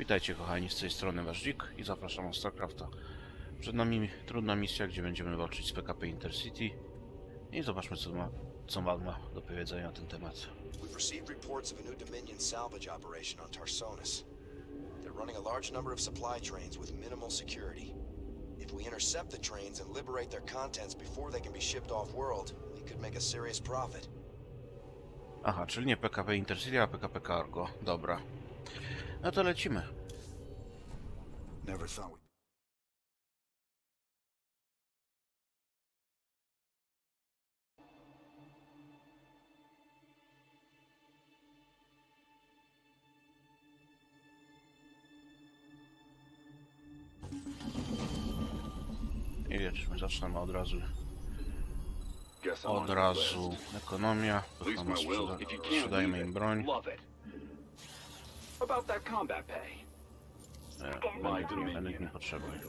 Witajcie kochani, z tej strony Wasz Dzik i zapraszam na StarCrafta. Przed nami trudna misja, gdzie będziemy walczyć z PKP Intercity i zobaczmy co ma, co ma do powiedzenia na ten temat. We've received reports of a new Dominion salvage operation on Tarsonis. They're running a large number of supply trains with minimal security. If we intercept the trains and liberate their contents before they can be shipped off-world, we could make a serious profit. Aha, czyli nie PKP Intercity, a PKP Cargo. Dobra. No to lecimy. Never thought we'd... I zaczynamy od razu. Od razu ekonomia, sprzeda sprzedajmy im broń. Love. About that combat pay. E, My Będę będę dominion. mi potrzebny.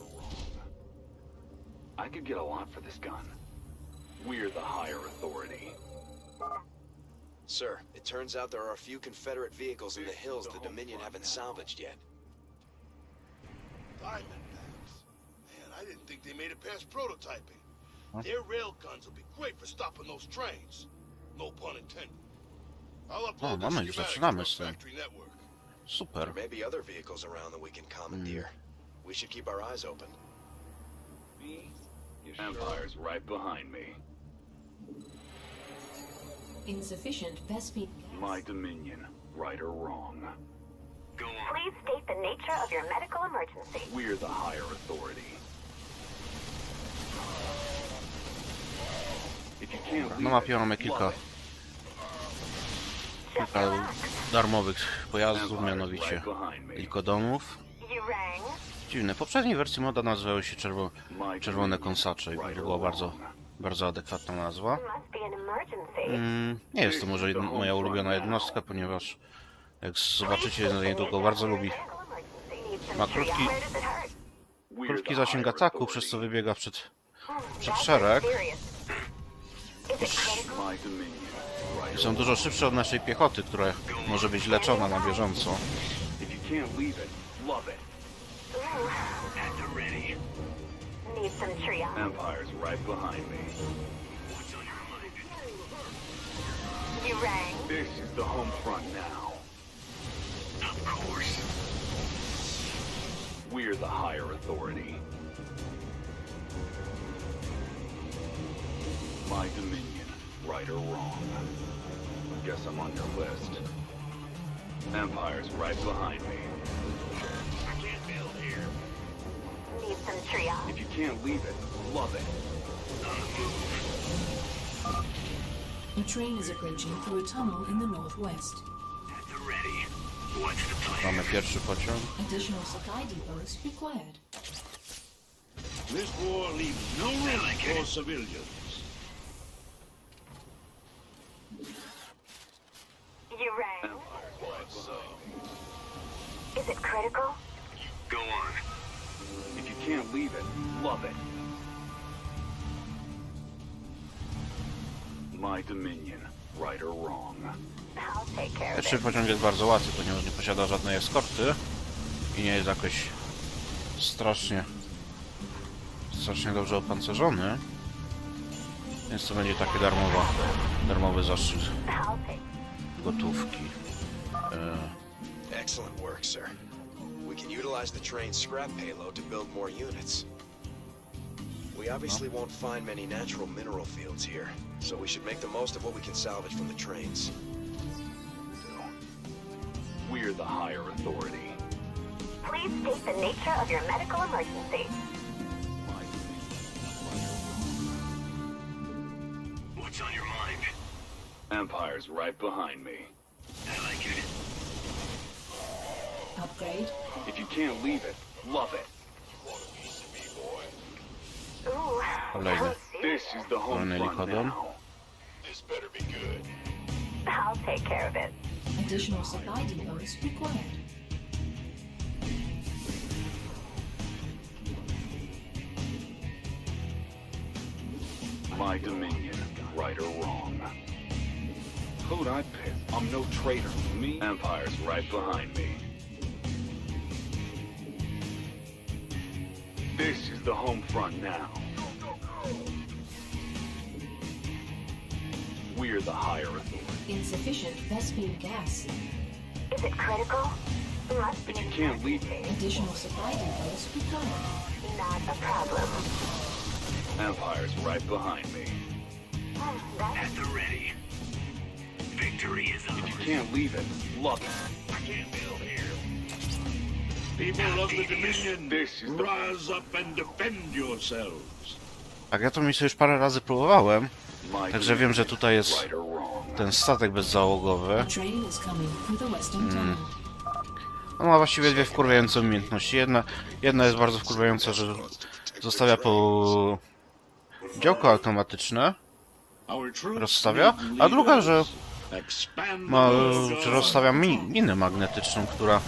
I could get a lot for this gun. We're the higher authority. Sir, it turns out there are a few Confederate vehicles in the hills the Dominion haven't salvaged yet. Diamondbacks. Man, I didn't think they made it past prototyping. Huh? Their rail guns will be great for stopping those trains. No pun intended. I'll O, upload mamy, the już schematics to our factory network. Super. There may be other vehicles around that we can commandeer. Hmm. We should keep our eyes open. Me? Empire's right behind me. Insufficient best speed. My dominion, right or wrong. Please state the nature of your medical emergency. We're the higher authority. If you can't Na leave mapie it, mamy love kilka. Just kilka relax. Darmowych pojazdów, mianowicie rang? Dziwne, w poprzedniej wersji moda nazywały się czerwo czerwone kąsacze i to była bardzo, bardzo adekwatna nazwa. Mm, nie jest to może jed moja ulubiona jednostka, ponieważ jak zobaczycie niedługo bardzo lubi Ma krótki- krótki zasięg ataku, przez co wybiega przed, przed szereg. Są dużo szybsze od naszej piechoty, która może być leczona na bieżąco. This is the home front now. Of course. We're the higher authority. My dominion. Right or wrong. Guess I'm on your list. Empire's right behind me. I can't build here. Need some triage. If you can't leave it, love it. A train is approaching through a tunnel in the northwest. Ready. What's the plan? Mamy pierwszy pociąg. Additional supply depots required. This war leaves no room for civilians. You rang? Behind me. Is it critical? Go on. If you can't leave it, love it. My dominion, right or wrong. I'll take care of Pierwszy it. pociąg jest bardzo łatwy, ponieważ nie posiada żadnej eskorty i nie jest jakoś strasznie strasznie dobrze opancerzony. Więc to będzie takie darmowa, darmowy zaszczyt I'll take gotówki. Excellent work, sir. We can utilize the train's scrap payload to build more units. We obviously won't find many natural mineral fields here, so we should make the most of what we can salvage from the trains. We're the higher authority. Please state the nature of your medical emergency. Empire's right behind me. I like it. Upgrade. If you can't leave it, love it. Ooh, Kolejny. sounds This is the home Colonel front Licodon. now. This better be good. I'll take care of it. Additional supply depots required. My dominion, right or wrong. Who'd I pick? I'm no traitor. Me? Empire's right behind me. This is the home front now. We're the higher authority. Insufficient Vespine gas. Is it critical? Must be But you can't leave me. Additional supply depots required. not a problem. Empire's right behind me. At the ready. Victory is You can't leave it. Look, I can't build here. People of the Dominion, This is the- rise up and defend yourselves. Tak, ja to mi sobie już parę razy próbowałem. Także wiem, że tutaj jest ten statek bezzałogowy. Tunnel. On ma właściwie dwie wkurwiające umiejętności. Jedna, jedna jest bardzo wkurwiająca, że zostawia po działko automatyczne, rozstawia, a druga, że ma, the że rozstawia mi, minę magnetyczną, która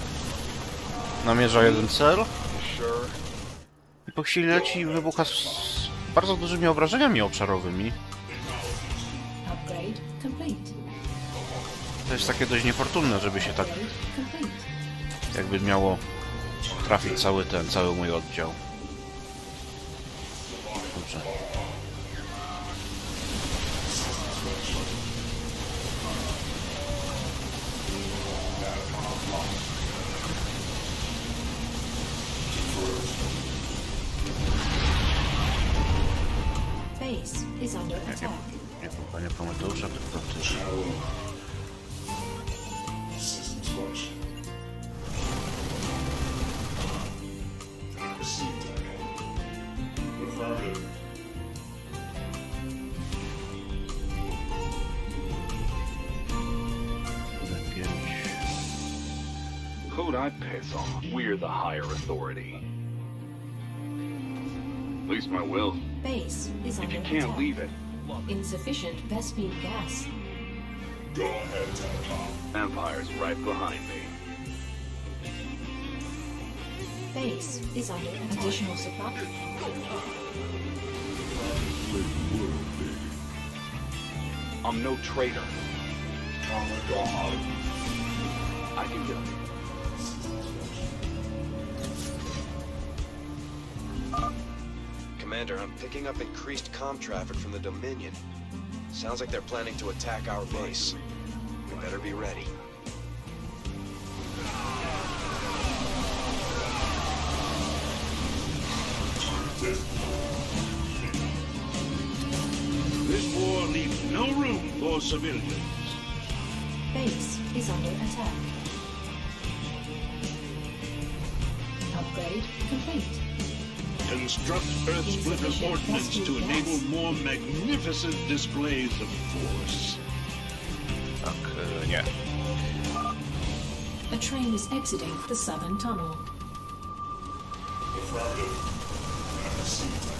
namierza jeden cel i po chwili leci i wybucha z bardzo dużymi obrażeniami obszarowymi. To jest takie dość niefortunne, żeby się tak jakby miało trafić cały ten, cały mój oddział. Who'd I piss off? We're the higher authority. At least my will. Base is If under you can't attack. leave it, Insufficient Vespine gas. Go ahead, Telecom. Empire's right behind me. Base is under additional supply. I'm no traitor. I can do it. Commander, I'm picking up increased comm traffic from the Dominion. Sounds like they're planning to attack our base. We better be ready. This war leaves no room for civilians. Base is under attack. Upgrade complete. Construct Earth Splitter ordnance to enable more magnificent displays of force. Tak, e, nie. A train is exiting the southern tunnel.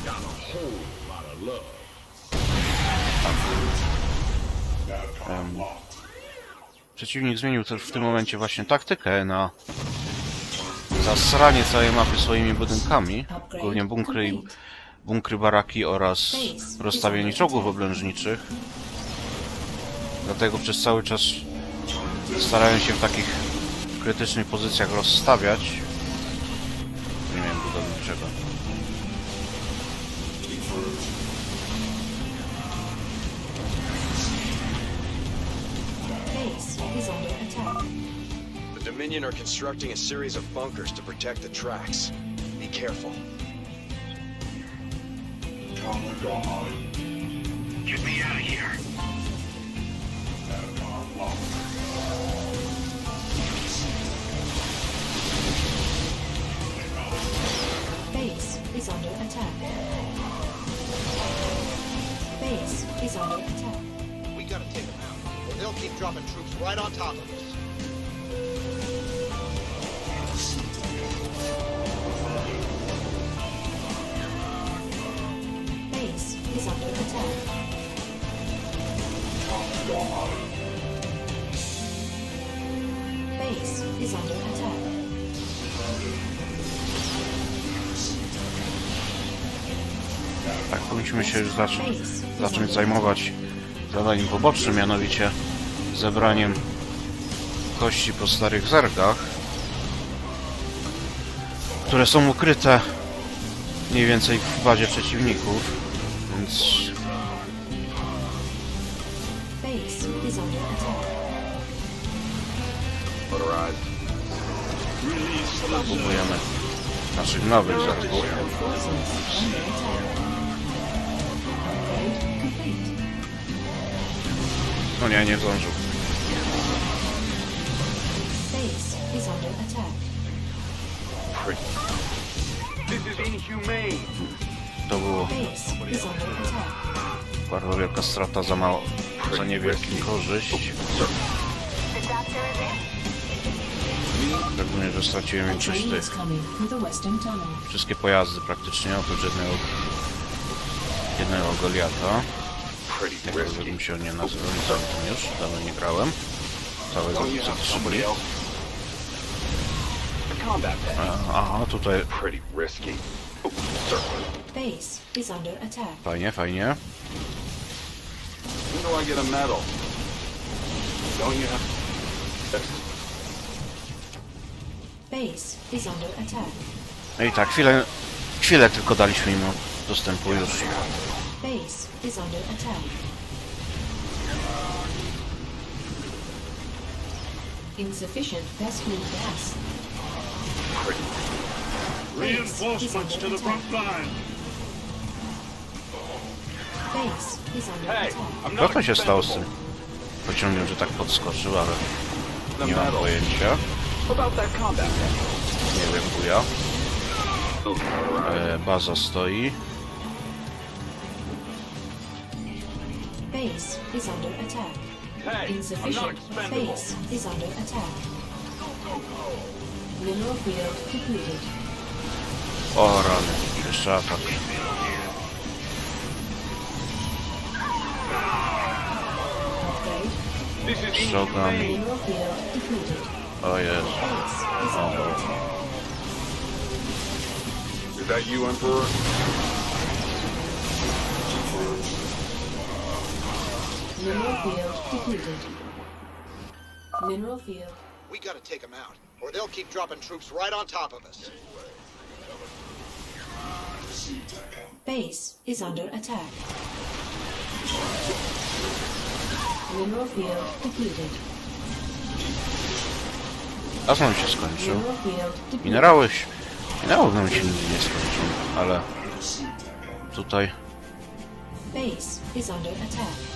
Got a whole lot of love. Przeciwnik zmienił też w tym momencie właśnie taktykę na zasranie całej mapy swoimi budynkami, głównie bunkry, bunkry baraki oraz rozstawienie czołgów oblężniczych. Dlatego przez cały czas starają się w takich krytycznych pozycjach rozstawiać. Dominion are constructing a series of bunkers to protect the tracks. Be careful. Get me out of here. Base is under attack. Base is under attack. We gotta take them out, or they'll keep dropping troops right on top of us. Tak, powinniśmy się już zacząć, zacząć zajmować zadaniem pobocznym, mianowicie zebraniem kości po starych zergach, które są ukryte mniej więcej w bazie przeciwników, więc... Próbujemy naszych nowych żartów. No nie, nie zdążył. This is inhumane było. Bardzo wielka strata za mało, za niewielkim korzyść. Szczególnie, że straciłem większość tych. Wszystkie pojazdy praktycznie, oprócz jednego, jednego Goliata. Jakby bym się nie nazywał, nie już, dawno nie grałem. Całego zatrzymali. Aha, tutaj Base is under attack. fajnie, fajnie. When do I get a medal? Don't you have... Base is under attack. No i tak, chwilę, chwilę tylko daliśmy im dostępu już. Base is under attack. Insufficient Vespene gas. Reinforcements to the front line. Base is under Hey, attack. I'm Co not to się stało z tym pociągiem, że tak podskoczył, ale The nie mam medal. pojęcia. What about that combat pad? Nie wiem, buja. E, baza stoi. Base is under attack. Hey, I'm not Insufficient expendable. base is under attack. Mineral field depleted. O rany, jeszcze atak. Upgrade. This is Shogun. inhumane. Mineral field depleted. O Jezu. Base is. Is that you, Emperor? Mineral field depleted. Mineral field. We gotta take them out, or they'll keep dropping troops right on top of us. Base is under attack. Mineral field depleted. Gaz nam się skończył. Mineral field depleted. Minerały, się- minerałów nam się nigdy nie skończą, ale tutaj Base is under attack.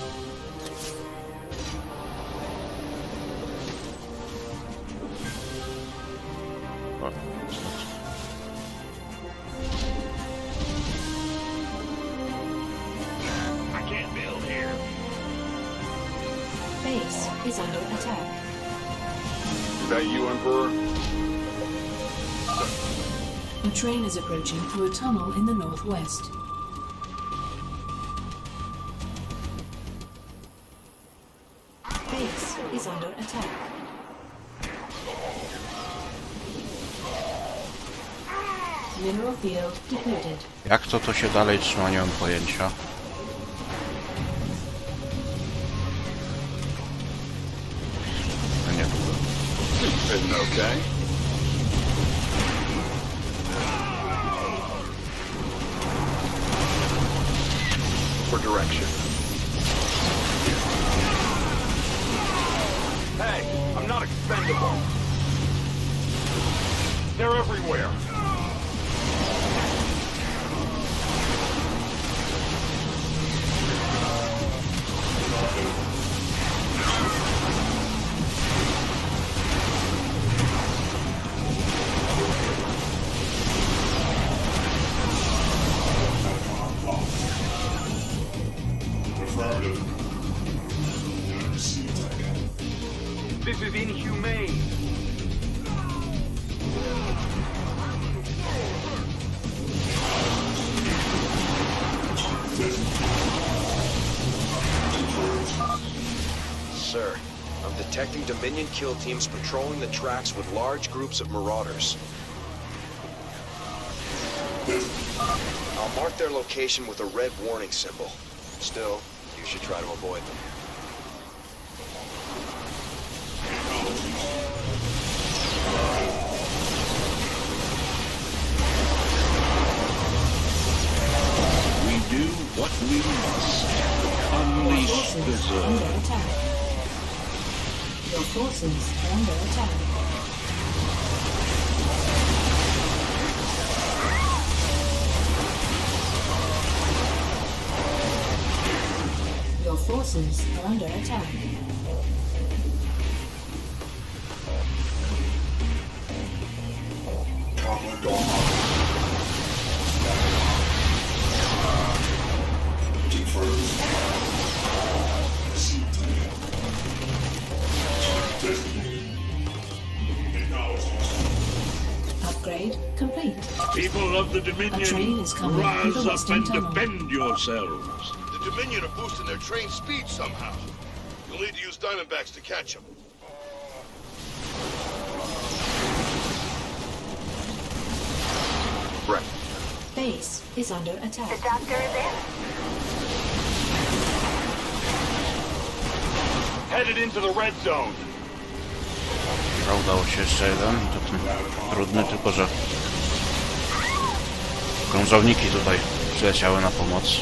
Train is approaching through a tunnel in the northwest. Base is under attack. Mineral field depleted. jak to to się dalej trzyma, nie mam pojęcia. No nie, Isn't okay. For direction. Hey, I'm not expendable. They're everywhere. This is inhumane. Sir, I'm detecting Dominion kill teams patrolling the tracks with large groups of marauders. I'll mark their location with a red warning symbol. Still, should try to avoid them. We do what we must. Unleash the zone. Your forces under attack. Are under attack. Upgrade complete. People of the Dominion, rise up and tunnel. defend yourselves. The Dominion are boosting their train speed somehow. You'll need to use Diamondbacks to catch them. Right. Base is under attack. The doctor is in. Headed into the red zone. Dobra, udało się jeszcze jeden. To ten trudny, tylko że krążowniki tutaj przyleciały na pomoc.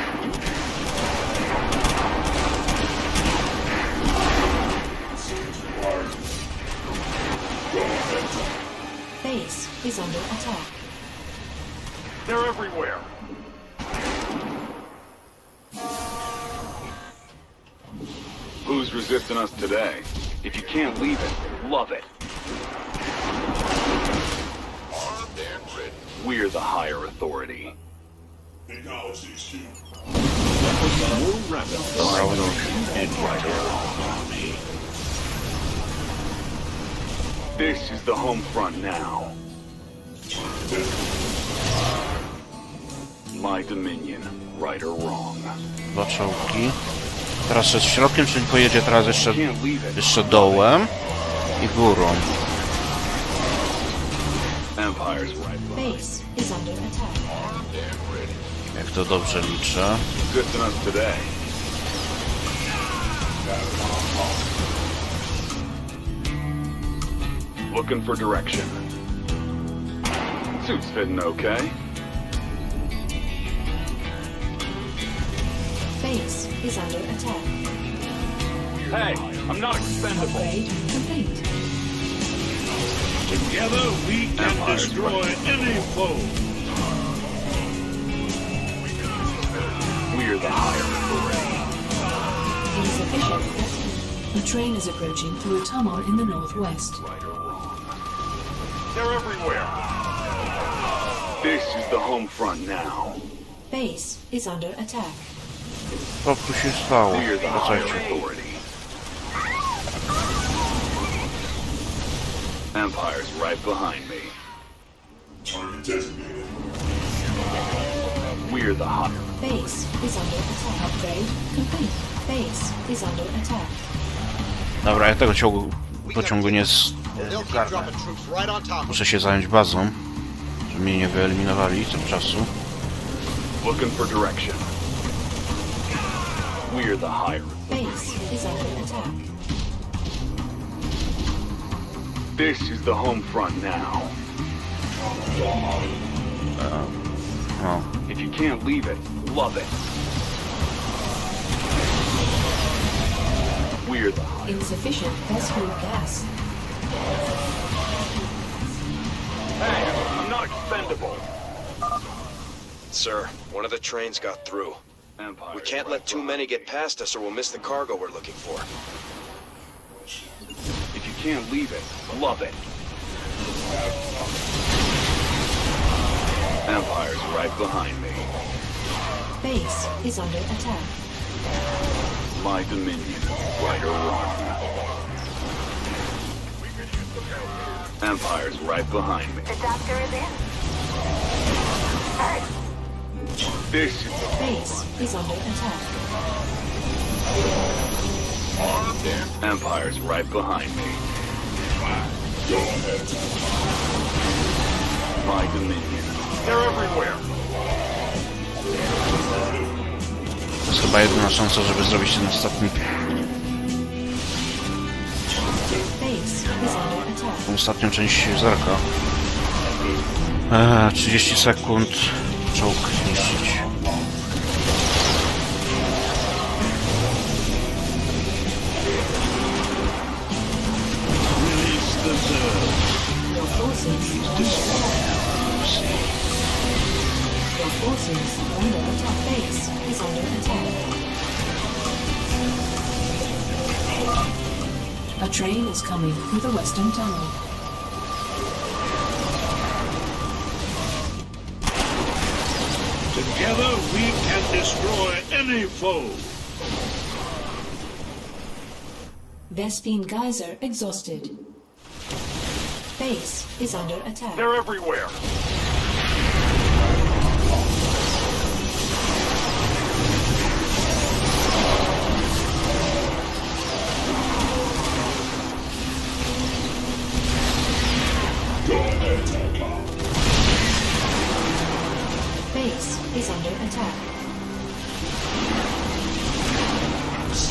is under attack. They're everywhere. Who's resisting us today? If you can't leave it, love it. Armed and ready. We're the higher authority. Acknowledge these two. Dobra, udało się. This is the home front now. My dominion, right or wrong. Dwa czołgi. Teraz szedł środkiem, czyli pojedzie teraz jeszcze, jeszcze dołem i górą. Jak to dobrze liczę. Looking for direction. Suit's fitting okay. Base is under attack. Hey, I'm not expendable. Upgrade complete. Together we can Empire's destroy any foe. We're the higher authority. Insufficient. The train is approaching through a tunnel in the northwest. Right or wrong. They're everywhere. This is the home front now. Base is under attack. Co tu się stało? We're the higher Wracajcie. authority. Empire's right behind me. We're the higher. Base is under attack. Upgrade complete. Base is under attack. Dobra, ja tego ciągu, pociągu nie z... They'll keep dropping troops right on top of. Muszę się zająć bazą, żeby mnie nie wyeliminowali tym czasu. Looking for direction. We're the higher. Base is under attack. This is the home front now. Uh, no, If you can't leave it, love it. We're the higher. Insufficient Vestal gas. Expendable. Sir, one of the trains got through. Empire. We can't let too many get past us or we'll miss the cargo we're looking for. If you can't leave it, love it. Empire's right behind me. Base is under attack. My dominion, right or wrong. Empire's right behind me. The doctor is in. This is the Base is under attack. Empire's right behind me. My dominion, They're everywhere. To jest chyba jedyna szansa, żeby zrobić ten ostatni, tą ostatnią część zerka. Eee, 30 sekund. Czołg zniszczyć. Forces are under attack. Base is under attack. A train is coming through the western tunnel. Together we can destroy any foe. Vespine Geyser exhausted. Base is under attack. They're everywhere.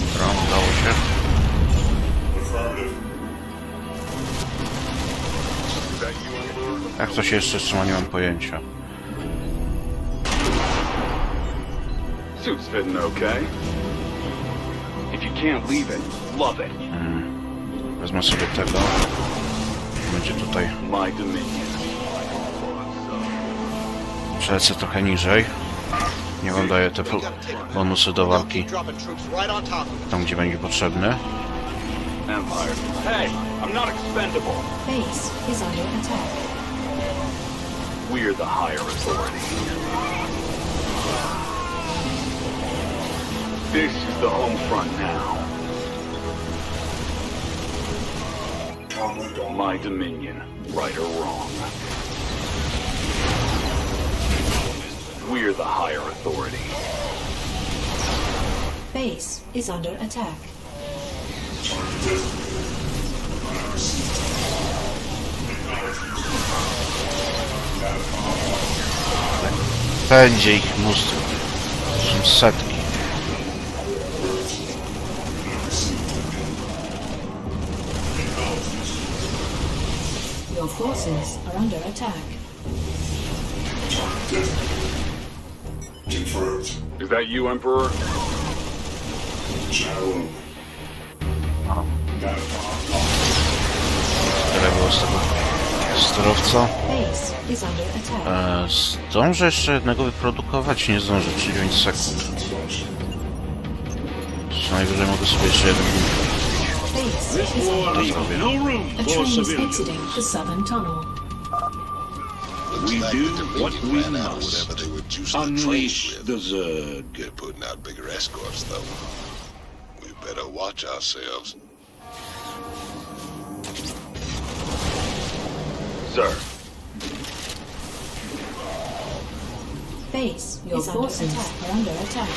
Dobra, udało się. Jak to się jeszcze trzyma, nie mam pojęcia. Suit's fitting okay. If you can't leave it, love it. Wezmę sobie tego. Będzie tutaj. My dominion. Przelecę trochę niżej. Nie wam daję te bonusy do walki on tam, gdzie będzie potrzebny. Empire. Hey, I'm not expendable. Base is under attack. We're the higher authority. This is the home front now. My dominion, right or wrong. We're the higher authority. Base is under attack. Będzie ich mnóstwo. Są setki. Your forces are under attack. Is that you, Emperor? Tyle było z tego sterowca. E, zdążę jeszcze jednego wyprodukować? Nie zdążę, 9 sekund. Co najwyżej mogę sobie jeszcze jeden This no room for civilians. We do what we must. Whatever they were juicing the Unleash the Zerg. Good putting out bigger escorts, though. We better watch ourselves. Sir. Base, your forces are under attack.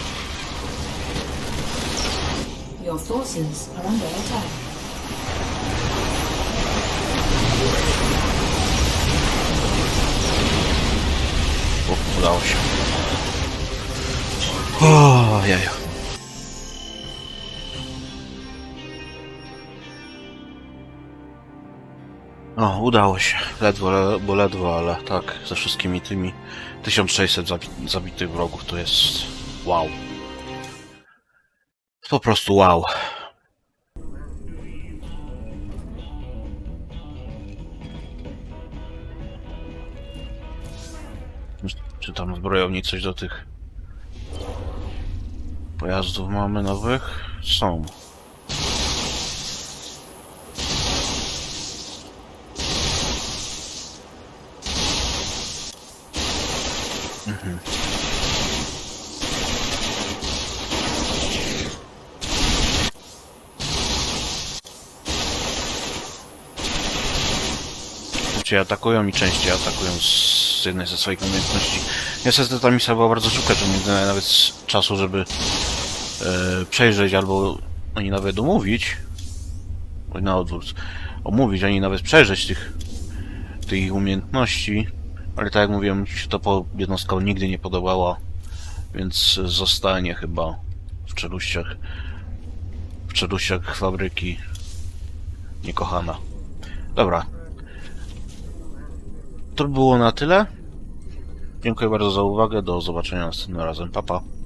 Your forces are under attack. O, udało się. O, jaja. O, udało się. Ledwo, le, bo ledwo, ale tak, ze wszystkimi tymi 1600 zabi zabitych wrogów to jest wow. Po prostu wow. Czy tam zbrojowni coś do tych pojazdów mamy nowych? Są. Mhm. Znaczy atakują i częściej atakują z jednej ze swoich umiejętności. Niestety ta misja była bardzo szybka, że nie nawet czasu, żeby e, przejrzeć albo ani nawet omówić. Na odwrót. Omówić, ani nawet przejrzeć tych, tych umiejętności. Ale tak jak mówiłem, mi się to po jednostka nigdy nie podobała, więc zostanie chyba w czeluściach w czeluściach fabryki niekochana. Dobra. To by było na tyle. Dziękuję bardzo za uwagę. Do zobaczenia następnym razem. Papa. Pa.